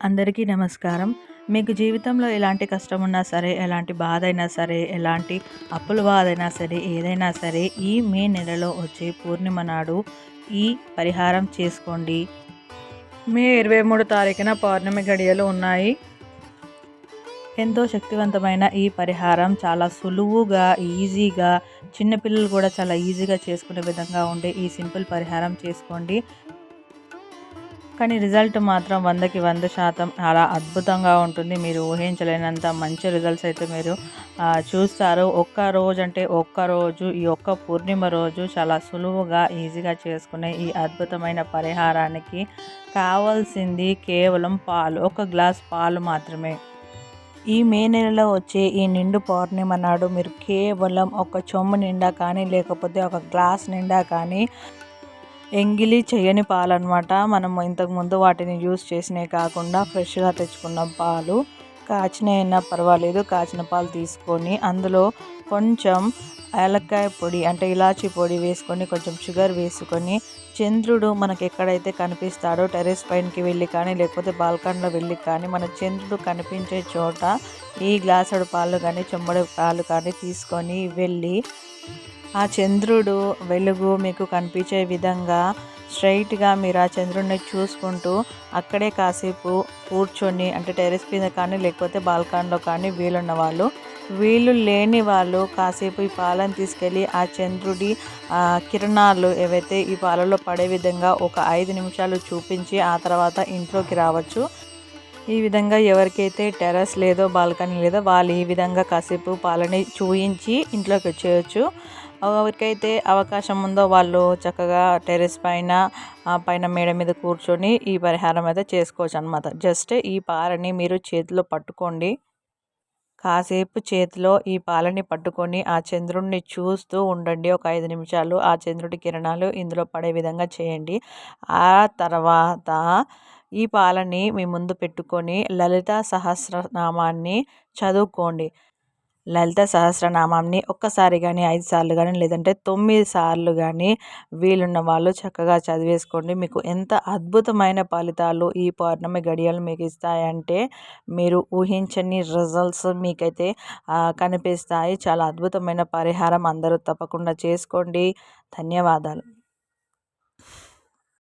అందరికీ నమస్కారం. మీకు జీవితంలో ఎలాంటి కష్టం ఉన్నా సరే ఎలాంటి బాధ అయినా సరే ఎలాంటి అప్పుల బాధ అయినా సరే ఏదైనా సరే ఈ మే నెలలో వచ్చే పూర్ణిమ నాడు ఈ పరిహారం చేసుకోండి. మే ఇరవై మూడు తారీఖున పౌర్ణమి గడియలు ఉన్నాయి. ఎంతో శక్తివంతమైన ఈ పరిహారం చాలా సులువుగా ఈజీగా చిన్నపిల్లలు కూడా చాలా ఈజీగా చేసుకునే విధంగా ఉండే ఈ సింపుల్ పరిహారం చేసుకోండి. కానీ రిజల్ట్ మాత్రం వందకి వంద శాతం చాలా అద్భుతంగా ఉంటుంది. మీరు ఊహించలేనంత మంచి రిజల్ట్స్ అయితే మీరు చూస్తారు. ఒక్క రోజు అంటే ఒక్క రోజు ఈ ఒక్క పూర్ణిమ రోజు చాలా సులువుగా ఈజీగా చేసుకునే ఈ అద్భుతమైన పరిహారానికి కావాల్సింది కేవలం పాలు ఒక గ్లాస్ పాలు మాత్రమే. ఈ మే నెలలో వచ్చే ఈ నిండు పౌర్ణిమ నాడు మీరు కేవలం ఒక చొమ్ము నిండా కానీ లేకపోతే ఒక గ్లాస్ నిండా కానీ ఎంగిలి చేయని పాలు అనమాట మనం ఇంతకుముందు వాటిని యూస్ చేసినవి కాకుండా ఫ్రెష్గా తెచ్చుకున్న పాలు కాచిన అయినా పర్వాలేదు. కాచిన పాలు తీసుకొని అందులో కొంచెం ఏలక్కాయ పొడి అంటే ఇలాచీ పొడి వేసుకొని కొంచెం షుగర్ వేసుకొని చంద్రుడు మనకి ఎక్కడైతే కనిపిస్తాడో టెరెస్ పైనకి వెళ్ళి కానీ లేకపోతే బాల్కనీలో వెళ్ళి కానీ మన చంద్రుడు కనిపించే చోట ఈ గ్లాసుడు పాలు కానీ చెమ్మడి పాలు కానీ తీసుకొని వెళ్ళి ఆ చంద్రుడు వెలుగు మీకు కనిపించే విధంగా స్ట్రైట్గా మీరు ఆ చంద్రుడిని చూసుకుంటూ అక్కడే కాసేపు కూర్చొని అంటే టెరెస్ మీద కానీ లేకపోతే బాల్కాన్లో కానీ వీలున్న వాళ్ళు వీళ్ళు లేని వాళ్ళు కాసేపు ఈ పాలను తీసుకెళ్ళి ఆ చంద్రుడి కిరణాలు ఏవైతే ఈ పాలలో పడే విధంగా ఒక ఐదు నిమిషాలు చూపించి ఆ తర్వాత ఇంట్లోకి రావచ్చు. ఈ విధంగా ఎవరికైతే టెర్రస్ లేదో బాల్కనీ లేదో వాళ్ళు ఈ విధంగా కాసేపు పాలని చూయించి ఇంట్లోకి వచ్చేయచ్చు. ఎవరికైతే అవకాశం ఉందో వాళ్ళు చక్కగా టెర్రస్ పైన పైన మేడ మీద కూర్చొని ఈ పరిహారం అయితే చేసుకోవచ్చు అనమాట జస్ట్ ఈ పాలని మీరు చేతిలో పట్టుకోండి. కాసేపు చేతిలో ఈ పాలని పట్టుకొని ఆ చంద్రుడిని చూస్తూ ఉండండి. ఒక ఐదు నిమిషాలు ఆ చంద్రుడి కిరణాలు ఇందులో పడే విధంగా చేయండి. ఆ తర్వాత ఈ పాలని మీ ముందు పెట్టుకొని లలిత సహస్రనామాన్ని చదువుకోండి. లలిత సహస్రనామాన్ని ఒక్కసారి కానీ ఐదు సార్లు కానీ లేదంటే తొమ్మిది సార్లు కానీ వీలున్న వాళ్ళు చక్కగా చదివేసుకోండి. మీకు ఎంత అద్భుతమైన ఫలితాలు ఈ పౌర్ణమి గడియలు మీకు ఇస్తాయంటే మీరు ఊహించని రిజల్ట్స్ మీకైతే కనిపిస్తాయి. చాలా అద్భుతమైన పరిహారం అందరూ తప్పకుండా చేసుకోండి. ధన్యవాదాలు.